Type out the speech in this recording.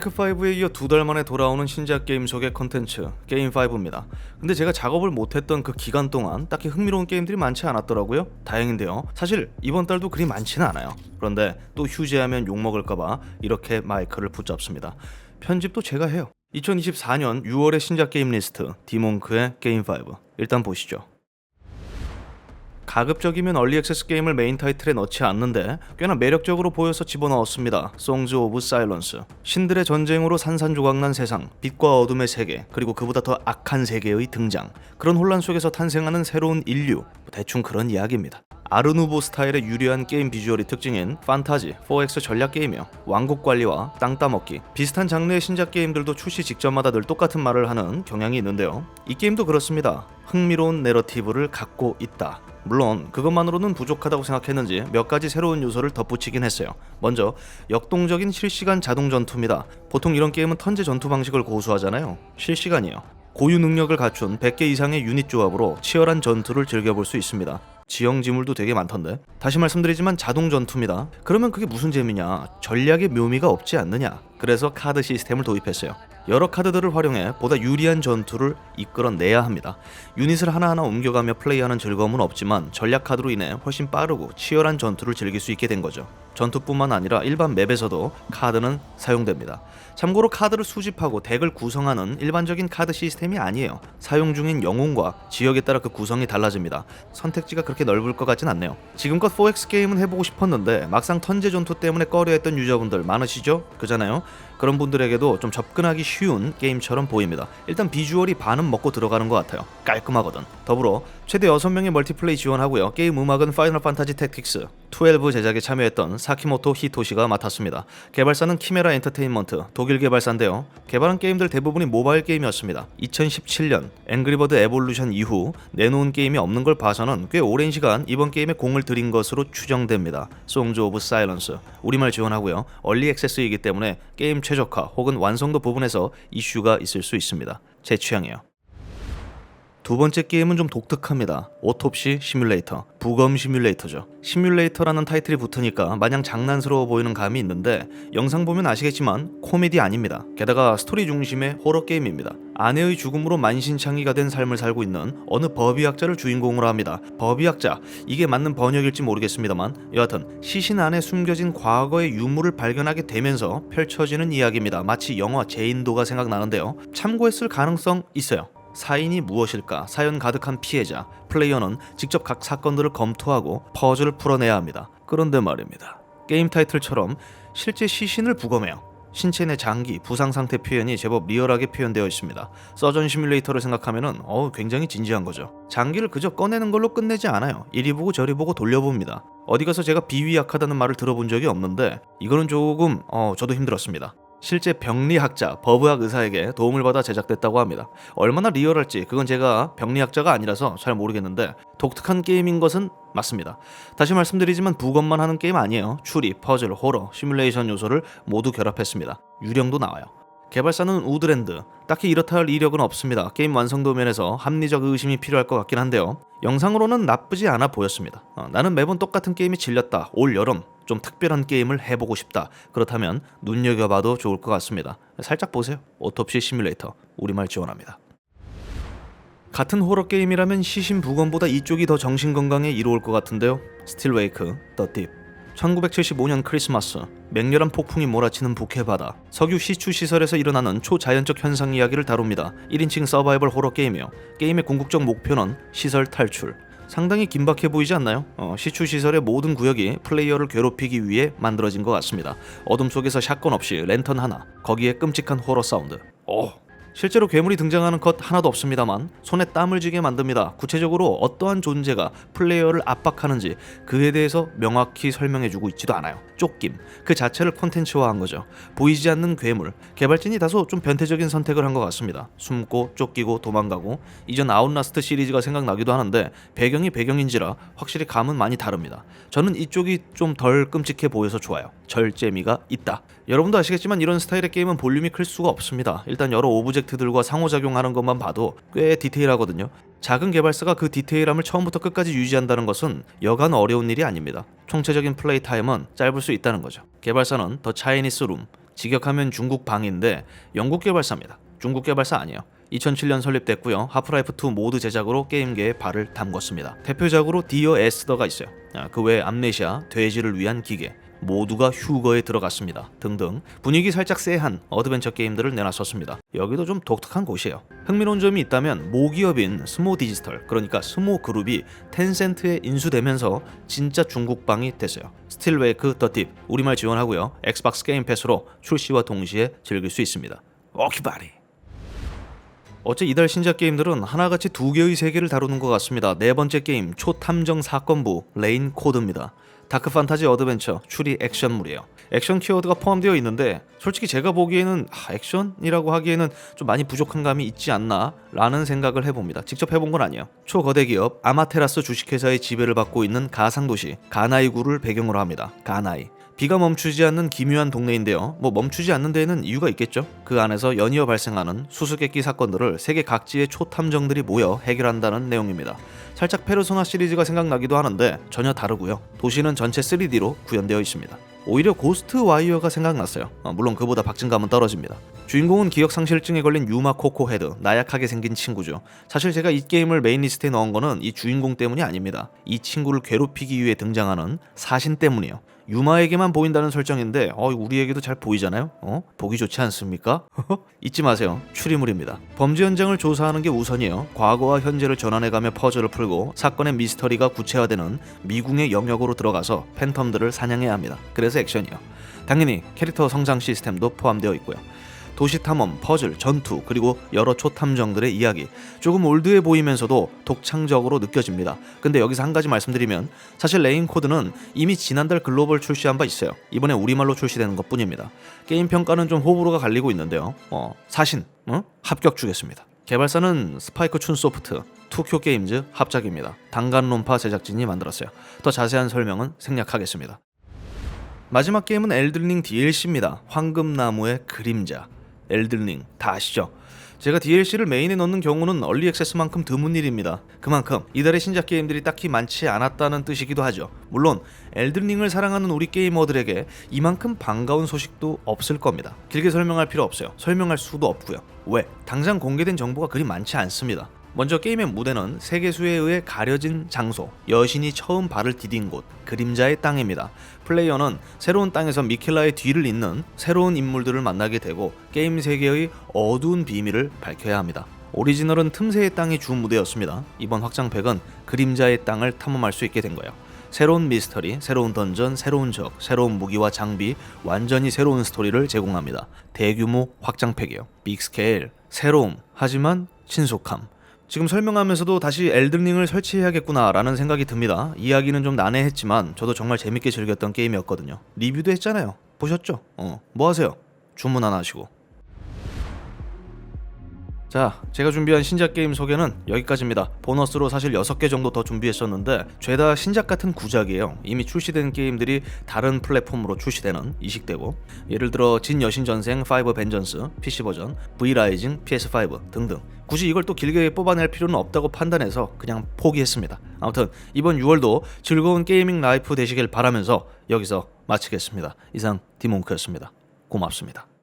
테크5에 이어 두 달 만에 돌아오는 신작 게임 소개 컨텐츠 게임5입니다. 근데 제가 작업을 못했던 그 기간 동안 딱히 흥미로운 게임들이 많지 않았더라고요. 다행인데요. 사실 이번 달도 그리 많지는 않아요. 그런데 또 휴재하면 욕먹을까봐 이렇게 마이크를 붙잡습니다. 편집도 제가 해요. 2024년 6월의 신작 게임 리스트 디몽크의 게임5 일단 보시죠. 가급적이면 얼리 액세스 게임을 메인 타이틀에 넣지 않는데 꽤나 매력적으로 보여서 집어넣었습니다. 송즈 오브 사일런스. 신들의 전쟁으로 산산조각난 세상, 빛과 어둠의 세계, 그리고 그보다 더 악한 세계의 등장. 그런 혼란 속에서 탄생하는 새로운 인류. 대충 그런 이야기입니다. 아르누보 스타일의 유려한 게임 비주얼이 특징인 판타지, 4X 전략 게임이요. 왕국 관리와 땅 따먹기. 비슷한 장르의 신작 게임들도 출시 직전마다 늘 똑같은 말을 하는 경향이 있는데요. 이 게임도 그렇습니다. 흥미로운 내러티브를 갖고 있다. 물론 그것만으로는 부족하다고 생각했는지 몇 가지 새로운 요소를 덧붙이긴 했어요. 먼저 역동적인 실시간 자동 전투입니다. 보통 이런 게임은 턴제 전투 방식을 고수하잖아요. 실시간이요. 고유 능력을 갖춘 100개 이상의 유닛 조합으로 치열한 전투를 즐겨볼 수 있습니다. 지형 지물도 되게 많던데. 다시 말씀드리지만 자동 전투입니다. 그러면 그게 무슨 재미냐? 전략의 묘미가 없지 않느냐? 그래서 카드 시스템을 도입했어요. 여러 카드들을 활용해 보다 유리한 전투를 이끌어내야 합니다. 유닛을 하나하나 옮겨가며 플레이하는 즐거움은 없지만 전략 카드로 인해 훨씬 빠르고 치열한 전투를 즐길 수 있게 된 거죠. 전투뿐만 아니라 일반 맵에서도 카드는 사용됩니다. 참고로 카드를 수집하고 덱을 구성하는 일반적인 카드 시스템이 아니에요. 사용 중인 영웅과 지역에 따라 그 구성이 달라집니다. 선택지가 그렇게 넓을 것 같진 않네요. 지금껏 4X 게임은 해보고 싶었는데 막상 턴제 전투 때문에 꺼려했던 유저분들 많으시죠? 그잖아요. 그런 분들에게도 좀 접근하기 쉬운 게임처럼 보입니다. 일단 비주얼이 반은 먹고 들어가는 것 같아요. 깔끔하거든. 더불어 최대 6명의 멀티플레이 지원하고요. 게임 음악은 파이널 판타지 택틱스 12 제작에 참여했던 사키모토 히토시가 맡았습니다. 개발사는 키메라 엔터테인먼트 독일 개발사인데요. 개발한 게임들 대부분이 모바일 게임이었습니다. 2017년 앵그리버드 에볼루션 이후 내놓은 게임이 없는 걸 봐서는 꽤 오랜 시간 이번 게임에 공을 들인 것으로 추정됩니다. 송즈 오브 사일런스 우리말 지원하고요. 얼리 액세스이기 때문에 게임 최적화 혹은 완성도 부분에서 이슈가 있을 수 있습니다. 제 취향이에요. 두 번째 게임은 좀 독특합니다. 오톱시 시뮬레이터, 부검 시뮬레이터죠. 시뮬레이터라는 타이틀이 붙으니까 마냥 장난스러워 보이는 감이 있는데 영상 보면 아시겠지만 코미디 아닙니다. 게다가 스토리 중심의 호러 게임입니다. 아내의 죽음으로 만신창이가 된 삶을 살고 있는 어느 법의학자를 주인공으로 합니다. 법의학자 이게 맞는 번역일지 모르겠습니다만 여하튼 시신 안에 숨겨진 과거의 유물을 발견하게 되면서 펼쳐지는 이야기입니다. 마치 영화 제인도가 생각나는데요. 참고했을 가능성 있어요. 사인이 무엇일까? 사연 가득한 피해자. 플레이어는 직접 각 사건들을 검토하고 퍼즐을 풀어내야 합니다. 그런데 말입니다. 게임 타이틀처럼 실제 시신을 부검해요. 신체 내 장기, 부상 상태 표현이 제법 리얼하게 표현되어 있습니다. 서전 시뮬레이터를 생각하면은 어 굉장히 진지한 거죠. 장기를 그저 꺼내는 걸로 끝내지 않아요. 이리 보고 저리 보고 돌려봅니다. 어디 가서 제가 비위 약하다는 말을 들어본 적이 없는데 이거는 조금 어 저도 힘들었습니다. 실제 병리학자, 법의학 의사에게 도움을 받아 제작됐다고 합니다. 얼마나 리얼할지 그건 제가 병리학자가 아니라서 잘 모르겠는데 독특한 게임인 것은 맞습니다. 다시 말씀드리지만 부검만 하는 게임 아니에요. 추리, 퍼즐, 호러, 시뮬레이션 요소를 모두 결합했습니다. 유령도 나와요. 개발사는 우드랜드. 딱히 이렇다 할 이력은 없습니다. 게임 완성도 면에서 합리적 의심이 필요할 것 같긴 한데요. 영상으로는 나쁘지 않아 보였습니다. 어, 나는 매번 똑같은 게임이 질렸다. 올 여름 좀 특별한 게임을 해보고 싶다. 그렇다면 눈여겨봐도 좋을 것 같습니다. 살짝 보세요. 오톱시 시뮬레이터 우리말 지원합니다. 같은 호러 게임이라면 시신 부검보다 이쪽이 더 정신 건강에 이로울 것 같은데요. 스틸 웨이크, 더 딥. 1975년 크리스마스 맹렬한 폭풍이 몰아치는 북해 바다 석유 시추 시설에서 일어나는 초자연적 현상 이야기를 다룹니다 1인칭 서바이벌 호러 게임이요 게임의 궁극적 목표는 시설 탈출 상당히 긴박해 보이지 않나요? 어, 시추 시설의 모든 구역이 플레이어를 괴롭히기 위해 만들어진 것 같습니다 어둠 속에서 샷건 없이 랜턴 하나 거기에 끔찍한 호러 사운드 오 실제로 괴물이 등장하는 것 하나도 없습니다만 손에 땀을 쥐게 만듭니다. 구체적으로 어떠한 존재가 플레이어를 압박하는지 그에 대해서 명확히 설명해주고 있지도 않아요. 쫓김 그 자체를 콘텐츠화한 거죠. 보이지 않는 괴물 개발진이 다소 좀 변태적인 선택을 한 것 같습니다. 숨고 쫓기고 도망가고 이전 아웃라스트 시리즈가 생각나기도 하는데 배경이 배경인지라 확실히 감은 많이 다릅니다. 저는 이쪽이 좀 덜 끔찍해 보여서 좋아요. 절재미가 있다. 여러분도 아시겠지만 이런 스타일의 게임은 볼륨이 클 수가 없습니다. 일단 여러 오브젝트 들과 상호작용하는 것만 봐도 꽤 디테일하거든요. 작은 개발사가 그 디테일함을 처음부터 끝까지 유지한다는 것은 여간 어려운 일이 아닙니다. 총체적인 플레이 타임은 짧을 수 있다는 거죠. 개발사는 더 차이니스 룸, 직역하면 중국 방인데 영국 개발사입니다. 중국 개발사 아니에요. 2007년 설립됐고요. 하프라이프 2 모드 제작으로 게임계에 발을 담궜습니다. 대표작으로 디어 에스더가 있어요. 아, 그 외에 암네시아, 돼지를 위한 기계 모두가 휴거에 들어갔습니다. 등등 분위기 살짝 쎄한 어드벤처 게임들을 내놨었습니다. 여기도 좀 독특한 곳이에요. 흥미로운 점이 있다면 모기업인 스모 디지털 그러니까 스모 그룹이 텐센트에 인수되면서 진짜 중국방이 됐어요. 스틸웨이크 더팁 우리말 지원하고요. 엑스박스 게임 패스로 출시와 동시에 즐길 수 있습니다. 오키바리 어째 이달 신작 게임들은 하나같이 두 개의 세계를 다루는 것 같습니다. 네 번째 게임 초탐정 사건부 레인 코드입니다. 다크 판타지 어드벤처 추리 액션물이에요. 액션 키워드가 포함되어 있는데 솔직히 제가 보기에는 아, 액션이라고 하기에는 좀 많이 부족한 감이 있지 않나 라는 생각을 해봅니다. 직접 해본 건 아니에요. 초거대 기업 아마테라스 주식회사의 지배를 받고 있는 가상도시 가나이구를 배경으로 합니다. 가나이. 비가 멈추지 않는 기묘한 동네인데요. 뭐 멈추지 않는 데에는 이유가 있겠죠. 그 안에서 연이어 발생하는 수수께끼 사건들을 세계 각지의 초탐정들이 모여 해결한다는 내용입니다. 살짝 페르소나 시리즈가 생각나기도 하는데 전혀 다르고요. 도시는 전체 3D로 구현되어 있습니다. 오히려 고스트 와이어가 생각났어요. 어, 물론 그보다 박진감은 떨어집니다. 주인공은 기억 상실증에 걸린 유마 코코 헤드, 나약하게 생긴 친구죠. 사실 제가 이 게임을 메인 리스트에 넣은 거는 이 주인공 때문이 아닙니다. 이 친구를 괴롭히기 위해 등장하는 사신 때문이에요. 유마에게만 보인다는 설정인데 어, 우리에게도 잘 보이잖아요. 어? 보기 좋지 않습니까? 잊지 마세요. 추리물입니다. 범죄 현장을 조사하는 게 우선이에요. 과거와 현재를 전환해가며 퍼즐을 풀고 사건의 미스터리가 구체화되는 미궁의 영역으로 들어가서 팬텀들을 사냥해야 합니다. 그래서 액션이요. 당연히 캐릭터 성장 시스템도 포함되어 있고요. 도시 탐험, 퍼즐, 전투, 그리고 여러 초탐정들의 이야기. 조금 올드해 보이면서도 독창적으로 느껴집니다. 근데 여기서 한 가지 말씀드리면 사실 레인 코드는 이미 지난달 글로벌 출시한 바 있어요. 이번에 우리말로 출시되는 것 뿐입니다. 게임 평가는 좀 호불호가 갈리고 있는데요. 어, 사신, 어? 합격 주겠습니다. 개발사는 스파이크 춘 소프트, 투큐 게임즈 합작입니다. 단간론파 제작진이 만들었어요. 더 자세한 설명은 생략하겠습니다. 마지막 게임은 엘든링 DLC입니다. 황금나무의 그림자. 엘든링 다 아시죠? 제가 DLC를 메인에 넣는 경우는 얼리 액세스만큼 드문 일입니다. 그만큼 이달의 신작 게임들이 딱히 많지 않았다는 뜻이기도 하죠. 물론 엘든링을 사랑하는 우리 게이머들에게 이만큼 반가운 소식도 없을 겁니다. 길게 설명할 필요 없어요. 설명할 수도 없고요. 왜? 당장 공개된 정보가 그리 많지 않습니다. 먼저 게임의 무대는 세계수에 의해 가려진 장소, 여신이 처음 발을 디딘 곳, 그림자의 땅입니다. 플레이어는 새로운 땅에서 미켈라의 뒤를 잇는 새로운 인물들을 만나게 되고 게임 세계의 어두운 비밀을 밝혀야 합니다. 오리지널은 틈새의 땅이 주 무대였습니다. 이번 확장팩은 그림자의 땅을 탐험할 수 있게 된 거예요. 새로운 미스터리, 새로운 던전, 새로운 적, 새로운 무기와 장비, 완전히 새로운 스토리를 제공합니다. 대규모 확장팩이요. 빅스케일, 새로움, 하지만 신속함. 지금 설명하면서도 다시 엘든링을 설치해야겠구나라는 생각이 듭니다. 이야기는 좀 난해했지만 저도 정말 재밌게 즐겼던 게임이었거든요. 리뷰도 했잖아요. 보셨죠? 어, 뭐 하세요? 주문 하나 하시고. 자, 제가 준비한 신작 게임 소개는 여기까지입니다. 보너스로 사실 6개 정도 더 준비했었는데 죄다 신작 같은 구작이에요. 이미 출시된 게임들이 다른 플랫폼으로 출시되는 이식되고 예를 들어 진 여신 전생 5 벤전스 PC 버전, V 라이징 PS5 등등. 굳이 이걸 또 길게 뽑아낼 필요는 없다고 판단해서 그냥 포기했습니다. 아무튼 이번 6월도 즐거운 게이밍 라이프 되시길 바라면서 여기서 마치겠습니다. 이상 디몽크였습니다. 고맙습니다.